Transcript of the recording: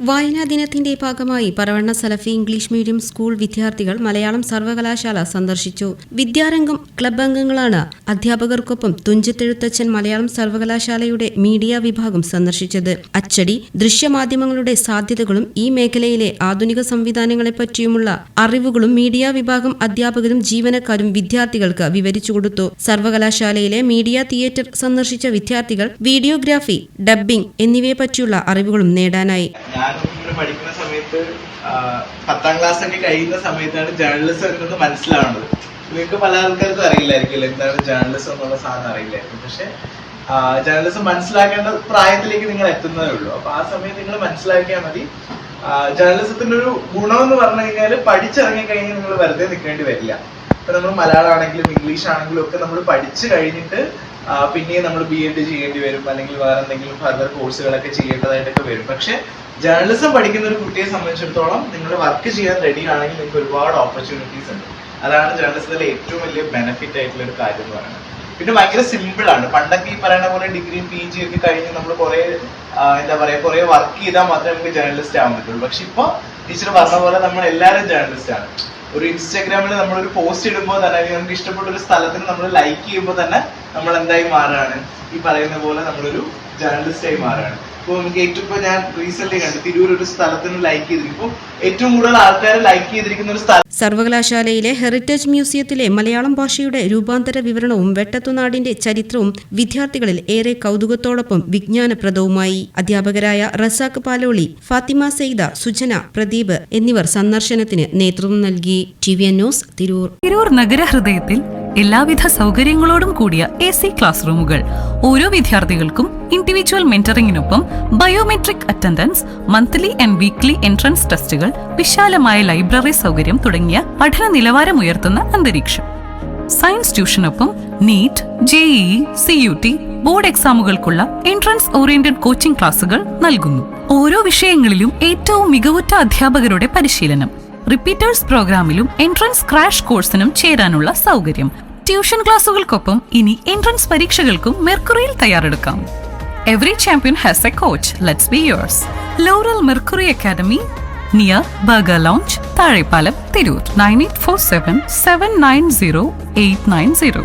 വായനാ ദിനത്തിന്റെ ഭാഗമായി Paravanna Salafi English medium school വിദ്യാർത്ഥികൾ മലയാളം സർവകലാശാല സന്ദർശിച്ചു. വിദ്യാരംഗം ക്ലബ് അംഗങ്ങളാണ്. അധ്യാപകർക്കൊപ്പം തുഞ്ചത്തെഴുത്തച്ഛൻ മലയാളം സർവകലാശാലയുടെ മീഡിയ വിഭാഗം സന്ദർശിച്ചത്. അച്ചടി ദൃശ്യമാധ്യമങ്ങളുടെ സാധ്യതകളും ഈ മേഖലയിലെ ആധുനിക സംവിധാനങ്ങളെപ്പറ്റിയുമുള്ള അറിവുകളും മീഡിയ വിഭാഗം അധ്യാപകരും ജീവനക്കാരും വിദ്യാർത്ഥികൾക്ക് വിവരിച്ചു കൊടുത്തു. സർവകലാശാലയിലെ മീഡിയ തിയേറ്റർ സന്ദർശിച്ച വിദ്യാർത്ഥികൾ വീഡിയോഗ്രാഫി ഡബ്ബിംഗ് എന്നിവയെപ്പറ്റിയുള്ള അറിവുകളും നേടാനായി. ഞാനും ഇവിടെ പഠിക്കുന്ന സമയത്ത് പത്താം ക്ലാസ് ഒക്കെ കഴിയുന്ന സമയത്താണ് ജേർണലിസം എന്നത് മനസ്സിലാവുന്നത്. നിങ്ങൾക്ക് പല ആൾക്കാർക്കും അറിയില്ലായിരിക്കും എന്താണ് ജേർണലിസം എന്നുള്ള സാധനം അറിയില്ലായിരിക്കും. പക്ഷെ ജേർണലിസം മനസ്സിലാക്കേണ്ട പ്രായത്തിലേക്ക് നിങ്ങൾ എത്തുന്നതേ ഉള്ളൂ. അപ്പൊ ആ സമയത്ത് നിങ്ങൾ മനസ്സിലാക്കിയാൽ മതി. ജേർണലിസത്തിന്റെ ഒരു ഗുണം എന്ന് പറഞ്ഞു കഴിഞ്ഞാൽ പഠിച്ചിറങ്ങി കഴിഞ്ഞാൽ നിങ്ങൾ വെറുതെ നിൽക്കേണ്ടി വരില്ല. ഇപ്പൊ നമ്മൾ മലയാളം ആണെങ്കിലും ഇംഗ്ലീഷ് ആണെങ്കിലും ഒക്കെ നമ്മൾ പഠിച്ചു കഴിഞ്ഞിട്ട് പിന്നെയും നമ്മൾ ബി എഡ് ചെയ്യേണ്ടി വരും അല്ലെങ്കിൽ വേറെ എന്തെങ്കിലും ഫർദർ കോഴ്സുകളൊക്കെ ചെയ്യേണ്ടതായിട്ടൊക്കെ വരും. പക്ഷെ ജേർണലിസം പഠിക്കുന്ന ഒരു കുട്ടിയെ സംബന്ധിച്ചിടത്തോളം നിങ്ങൾ വർക്ക് ചെയ്യാൻ റെഡി ആണെങ്കിൽ നിങ്ങൾക്ക് ഒരുപാട് ഓപ്പർച്യൂണിറ്റീസ് ഉണ്ട്. അതാണ് ജേർണലിസത്തിലെ ഏറ്റവും വലിയ ബെനിഫിറ്റ് ആയിട്ടുള്ള ഒരു കാര്യം എന്ന് പറയുന്നത്. പിന്നെ ഭയങ്കര സിമ്പിൾ ആണ്. പണ്ടൊക്കെ ഈ പറയുന്ന പോലെ ഡിഗ്രി പി ജി ഒക്കെ കഴിഞ്ഞ് നമ്മൾ കുറെ എന്താ പറയാ കുറെ വർക്ക് ചെയ്താൽ മാത്രമേ നമുക്ക് ജേർണലിസ്റ്റ് ആവാൻ പറ്റുള്ളൂ. പക്ഷെ ഇപ്പൊ ടീച്ചർ പറഞ്ഞ പോലെ നമ്മൾ എല്ലാവരും ജേർണലിസ്റ്റ് ആണ്. ഒരു ഇൻസ്റ്റാഗ്രാമിൽ നമ്മൾ ഒരു പോസ്റ്റ് ഇടുമ്പോൾ തന്നെ നമുക്ക് ഇഷ്ടപ്പെട്ട ഒരു സ്ഥലത്തിന് നമ്മൾ ലൈക്ക് ചെയ്യുമ്പോൾ തന്നെ നമ്മൾ എന്തായി മാറുകയാണ് ഈ പറയുന്ന പോലെ നമ്മളൊരു ജേർണലിസ്റ്റ് ആയി മാറുകയാണ് ഇപ്പോൾ നമുക്ക് ഏറ്റവും ഇപ്പോൾ ഞാൻ റീസെന്റ് കണ്ടു തിരൂർ ഒരു സ്ഥലത്തിന് ലൈക്ക് ചെയ്തിരിക്കും. ഏറ്റവും കൂടുതൽ ആൾക്കാർ ലൈക്ക് ചെയ്തിരിക്കുന്ന ഒരു സ്ഥലം സർവകലാശാലയിലെ ഹെറിറ്റേജ് മ്യൂസിയത്തിലെ മലയാളം ഭാഷയുടെ രൂപാന്തര വിവരണവും വെട്ടത്തുനാടിന്റെ ചരിത്രവും വിദ്യാർത്ഥികളിൽ ഏറെ കൗതുകത്തോടൊപ്പം വിജ്ഞാനപ്രദവുമായി. അധ്യാപകരായ റസാഖ് പാലോളി ഫാത്തിമ സെയ്ദ സുജന പ്രദീപ് എന്നിവർ സന്ദർശനത്തിന് നേതൃത്വം നൽകി. T V N news Tirur. Tirur നഗരഹൃദയത്തിൽ എല്ലാവിധ സൗകര്യങ്ങളോടും കൂടിയ എ സി ക്ലാസ് റൂമുകൾ. ഓരോ വിദ്യാർത്ഥികൾക്കും individual മെന്ററിംഗിനൊപ്പം biometric attendance monthly and weekly entrance ടെസ്റ്റുകൾ വിശാലമായ ലൈബ്രറി സൗകര്യം തുടങ്ങിയ പഠന നിലവാരം ഉയർത്തുന്ന അന്തരീക്ഷം. Science ട്യൂഷനൊപ്പം NEET JEE C U T board എക്സാമുകൾക്കുള്ള entrance oriented coaching ക്ലാസുകൾ നൽകുന്നു. ഓരോ വിഷയങ്ങളിലും ഏറ്റവും മികവുറ്റ അധ്യാപകരുടെ പരിശീലനം. റിപ്പീറ്റേഴ്സ് പ്രോഗ്രാമിലും എൻട്രൻസ് ക്രാഷ് കോഴ്സിനും ചേരാനുള്ള സൗകര്യം. ട്യൂഷൻ ക്ലാസുകൾക്കൊപ്പം ഇനി എൻട്രൻസ് പരീക്ഷകൾക്കും മെർക്കുറിയിൽ തയ്യാറെടുക്കാം. Every champion has a coach let's be yours laurel Mercury academy near burger lounge Thazhepalam Tirur nine eight four seven seven nine zero eight nine zero